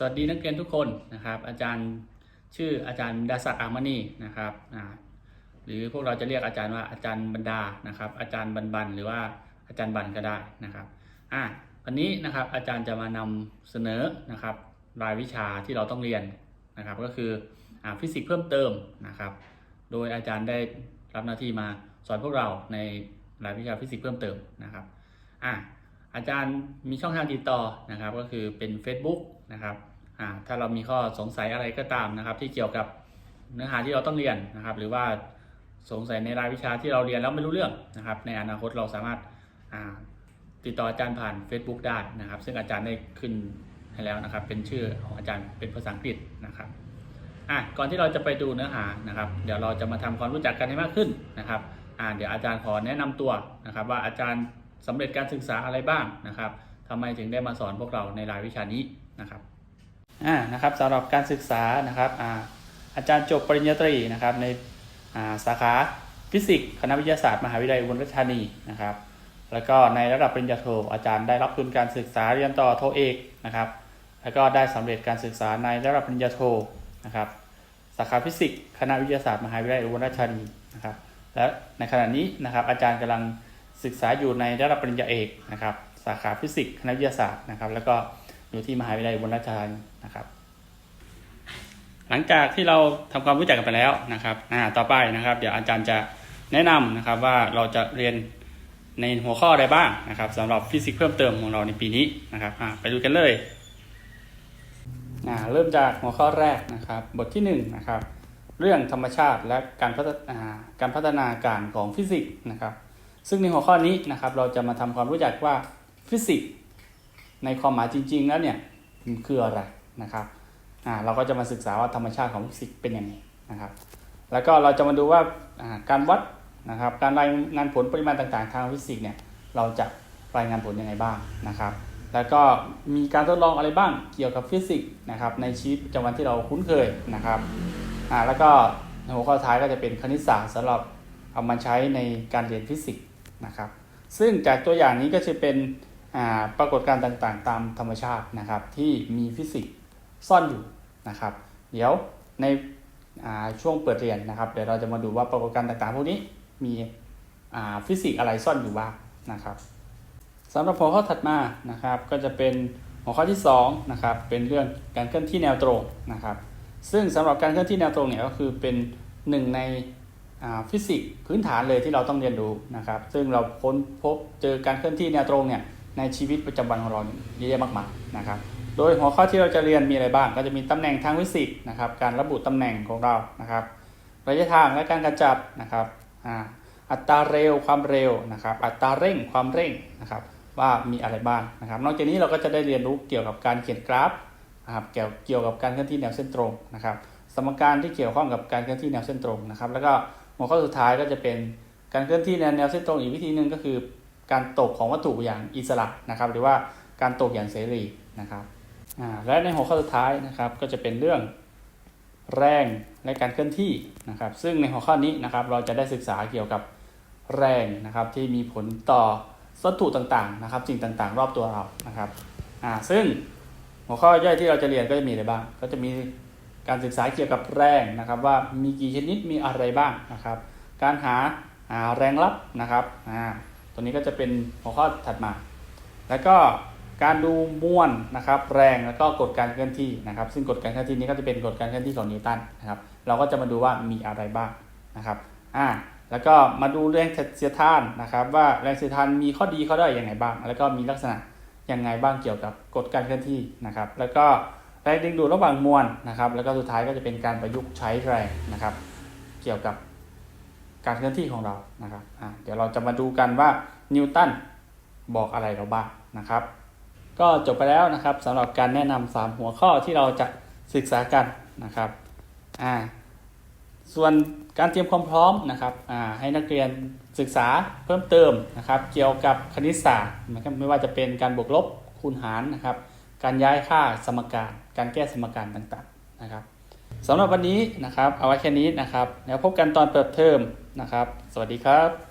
สวัสดีนักเรียนทุกคนนะครับ อาจารย์ชื่ออาจารย์ดาศักดิ์อามณีนะครับหรือพวกเราจะเรียกอาจารย์ว่าอาจารย์บรรดานะครับ อาจารย์บันบันหรือว่าอาจารย์บันก็ได้นะครับอ่าวันนี้นะครับอาจารย์จะมานำเสนอนะครับรายวิชาที่เราต้องเรียนนะครับ ก็คืออฟิสิกส์เพิ่มเติมนะครับ โดยอาจารย์ได้รับหน้าที่มาสอนพวกเราในรายวิชาฟิสิกส์เพิ่มเติมนะครับอ่า อาจารย์มีช่องทางติดต่อนะครับ ก็คือเป็น Facebook นะครับถ้าเรามีข้อสงสัยอะไรก็ตามนะครับ ที่เกี่ยวกับเนื้อหาที่เราต้องเรียนนะครับ หรือว่าสงสัยในรายวิชาที่เราเรียนแล้วไม่รู้เรื่องนะครับ ในอนาคตเราสามารถาติดต่ออาจารย์ผ่าน Facebook ได้นะครับ ซึ่งอาจารย์ได้ขึ้นให้แล้วนะครับ เป็นชื่อของอาจารย์เป็นภาษาอังกฤษนะครับอะก่อนที่เราจะไปดูเนื้อหานะครับ เดี๋ยวเราจะมาทำความรู้จักกันให้มากขึ้นนะครับอ่าเดี๋ยวอาจารย์ขอแนะนำตัวนะครับ ว่าอาจารย์ สำเร็จการศึกษาอะไรบ้างนะครับทำไมถึงได้มาสอนพวกเราในรายวิชานี้นะครับอ่านะครับสำหรับการศึกษานะครับอ่าอาจารย์จบปริญญาตรีนะครับในอ่าสาขาฟิสิกส์คณะวิทยาศาสตร์มหาวิทยาลัยอุบลราชธานีนะครับ แล้วก็ในระดับปริญญาโทอาจารย์ได้รับทุนการศึกษาเรียนต่อโทเอกนะครับแล้วก็ได้สำเร็จการศึกษาในระดับปริญญาโทนะครับสาขาฟิสิกส์คณะวิทยาศาสตร์มหาวิทยาลัยอุบลราชธานีนะครับและในขณะนี้นะครับอาจารย์กำลัง ศึกษาอยู่ในระดับปริญญาเอกนะครับ สาขาฟิสิกส์คณะวิทยาศาสตร์นะครับ แล้วก็อยู่ที่มหาวิทยาลัยอุบลราชธานีนะครับ หลังจากที่เราทำความรู้จักกันไปแล้วนะครับอ่าต่อไปนะครับ เดี๋ยวอาจารย์จะแนะนำนะครับว่าเราจะเรียนในหัวข้ออะไรบ้างนะครับสำหรับฟิสิกส์เพิ่มเติมของเราในปีนี้นะครับอ่าไปดูกันเลยอ่าเริ่มจากหัวข้อแรกนะครับ บทที่หนึ่งนะครับเรื่องธรรมชาติและการพัฒนาการพัฒนาการของฟิสิกส์นะครับ ซึ่งในหัวข้อนี้นะครับเราจะมาทำความรู้จักว่าฟิสิกส์ในความหมายจริง ๆ แล้วเนี่ยมันคืออะไรนะครับอ่าเราก็จะมาศึกษาว่าธรรมชาติของฟิสิกส์เป็นยังไงนะครับ แล้วก็เราจะมาดูว่าอ่าการวัดนะครับการรายงานผลปริมาณต่างๆ ทางฟิสิกส์เนี่ยเราจะรายงานผลยังไงบ้างนะครับ แล้วก็มีการทดลองอะไรบ้างเกี่ยวกับฟิสิกส์นะครับในชีวิตประจำวันที่เราคุ้นเคยนะครับอ่าแล้วก็หัวข้อท้ายก็จะเป็นคณิตศาสตร์สำหรับเอามาใช้ในการเรียนฟิสิกส์ นะครับ ซึ่งจากตัวอย่างนี้ก็จะเป็นปรากฏการณ์ต่างๆ ตามธรรมชาตินะครับ ที่มีฟิสิกส์ซ่อนอยู่นะครับ เดี๋ยวในช่วงเปิดเรียนนะครับ เดี๋ยวเราจะมาดูว่าปรากฏการณ์ต่างๆ พวกนี้มีฟิสิกส์อะไรซ่อนอยู่บ้างนะครับสำหรับหัวข้อถัดมานะครับก็จะเป็นหัวข้อที่สองนะครับเป็นเรื่องการเคลื่อนที่แนวตรงนะครับ ซึ่งสำหรับการเคลื่อนที่แนวตรงเนี่ยก็คือเป็นหนึ่งใน ฟิสิกส์พื้นฐานเลยที่เราต้องเรียนรู้นะครับ ซึ่งเราค้นพบเจอการเคลื่อนที่แนวตรงเนี่ยในชีวิตประจำวันของเราเยอะแยะมากมายนะครับ โดยหัวข้อที่เราจะเรียนมีอะไรบ้าง ก็จะมีตำแหน่งทางฟิสิกส์นะครับ การระบุตำแหน่งของเรานะครับ ระยะทางและการกระจับนะครับอัตราเร็วความเร็วนะครับ อัตราเร่งความเร่งนะครับ ว่ามีอะไรบ้างนะครับ นอกจากนี้เราก็จะได้เรียนรู้เกี่ยวกับการเขียนกราฟนะครับเกี่ยวเกี่ยวกับการเคลื่อนที่แนวเส้นตรงนะครับ สมการที่เกี่ยวข้องกับการเคลื่อนที่แนวเส้นตรงนะครับ แล้วก็ หัวข้อสุดท้ายก็จะเป็นการเคลื่อนที่แนวแนวเส้นตรงอีกวิธีหนึ่งก็คือ การตกของวัตถุอย่างอิสระนะครับ หรือว่าการตกอย่างเสรีนะครับและในหัวข้อสุดท้ายนะครับก็จะเป็นเรื่องแรงและการเคลื่อนที่นะครับ ซึ่งในหัวข้อนี้นะครับเราจะได้ศึกษาเกี่ยวกับแรงนะครับที่มีผลต่อวัตถุต่างๆนะครับสิ่งต่างๆ รอบตัวเรานะครับอ่าซึ่งหัวข้อย่อยที่เราจะเรียนก็จะมีอะไรบ้าง ก็จะมี การศึกษาเกี่ยวกับแรงนะครับว่ามีกี่ชนิดมีอะไรบ้างนะครับ การหาแรงลับนะครับอ่าตัวนี้ก็จะเป็นหัวข้อถัดมา แล้วก็การดูมวลนะครับ แรงแล้วก็กฎการเคลื่อนที่นะครับ ซึ่งกฎการเคลื่อนที่นี้ก็จะเป็นกฎการเคลื่อนที่ของนิวตันนะครับ เราก็จะมาดูว่ามีอะไรบ้างนะครับอ่าแล้วก็มาดูแรงเสียดทานนะครับ ว่าแรงเสียดทานมีข้อดีข้อด้อยอยังไงบ้าง แล้วก็มีลักษณะอยังไงบ้างเกี่ยวกับกฎการเคลื่อนที่นะครับ แล้วก็ แรงดึงดูดระหว่างมวลนะครับ แล้วก็สุดท้ายก็จะเป็นการประยุกต์ใช้แรงนะครับ เกี่ยวกับการเคลื่อนที่ของเรานะครับเดี๋ยวเราจะมาดูกันว่านิวตันบอกอะไรเราบ้างนะครับ ก็จบไปแล้วนะครับสำหรับการแนะนำ3หัวข้อที่เราจะศึกษากันนะครับอ่าส่วนการเตรียมความพร้อมนะครับอ่าให้นักเรียนศึกษาเพิ่มเติมนะครับ เกี่ยวกับคณิตศาสตร์นะครับไม่ว่าจะเป็นการบวกลบคูณหารนะครับ การย้ายค่าสมการ การแก้สมการต่างๆนะครับสำหรับวันนี้นะครับ เอาไว้แค่นี้นะครับ แล้วพบกันตอนเปิดเทอมนะครับ สวัสดีครับ